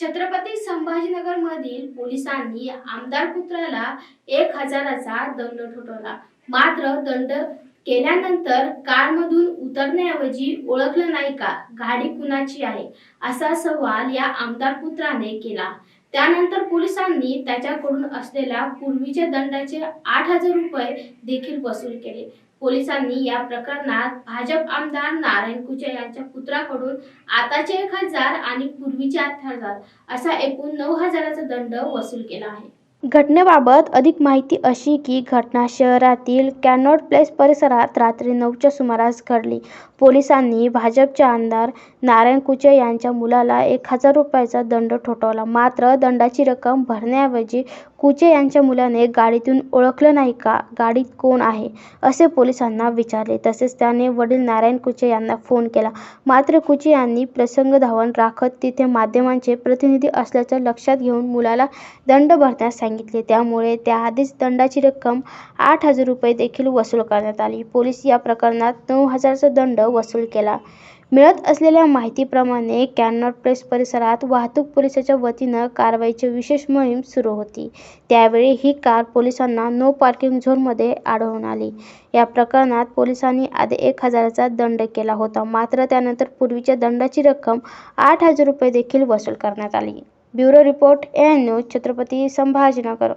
छत्रपती संभाजीनगरमधील पोलिसांनी आमदार पुत्राला एक हजाराचा दंड ठोठवला. मात्र दंड केल्यानंतर कारमधून उतरण्याऐवजी ओळखलं नाही का? गाडी कुणाची आहे? असा सवाल या आमदार पुत्राने केला. त्यानंतर पोलिसांनी त्याच्याकडून असलेल्या पूर्वीच्या दंडाचे आठ हजार रुपये देखील वसूल केले. पोलिसांनी या प्रकरणात भाजप आमदार नारायण कुचे यांच्या पुत्राकडून आताचे एक हजार आणि पूर्वीचे आठ हजार असा एकूण नऊ हजाराचा दंड वसूल केला आहे. घटनेबाबत अधिक माहिती अशी की घटना शहरातील कॅनॉट प्लेस परिसरात रात्री नऊच्या सुमारास घडली. पोलिसांनी भाजपचे आमदार नारायण कुचे यांच्या मुलाला एक हजार रुपयाचा दंड ठोठावला. मात्र दंडाची रक्कम भरण्याऐवजी कुचे यांच्या मुलाने गाडीतून ओळखलं नाही का? गाडीत कोण आहे? असे पोलिसांना विचारले. तसेच त्याने वडील नारायण कुचे यांना फोन केला. मात्र कुचे यांनी प्रसंग धावन राखत तिथे माध्यमांचे प्रतिनिधी असल्याचं लक्षात घेऊन मुलाला दंड भरण्यास सांगितले. त्यामुळे त्याआधीच दंडाची रक्कम आठ हजार रुपये देखील वसूल करण्यात आली. पोलीस या प्रकरणात नऊ हजारचा दंड वसूल केला. मिळत असलेल्या माहितीप्रमाणे कॅनॉट प्लेस परिसरात वाहतूक पोलिसाच्या वतीनं कारवाईची विशेष मोहीम सुरू होती. त्यावेळी ही कार पोलिसांना नो पार्किंग झोनमध्ये आढळून आली. या प्रकरणात पोलिसांनी आधी एक हजाराचा दंड केला होता मात्र त्यानंतर पूर्वीच्या दंडाची रक्कम आठ हजार रुपये देखील वसूल करण्यात आली. Bureau report N news Chhatrapati Sambhajinagar.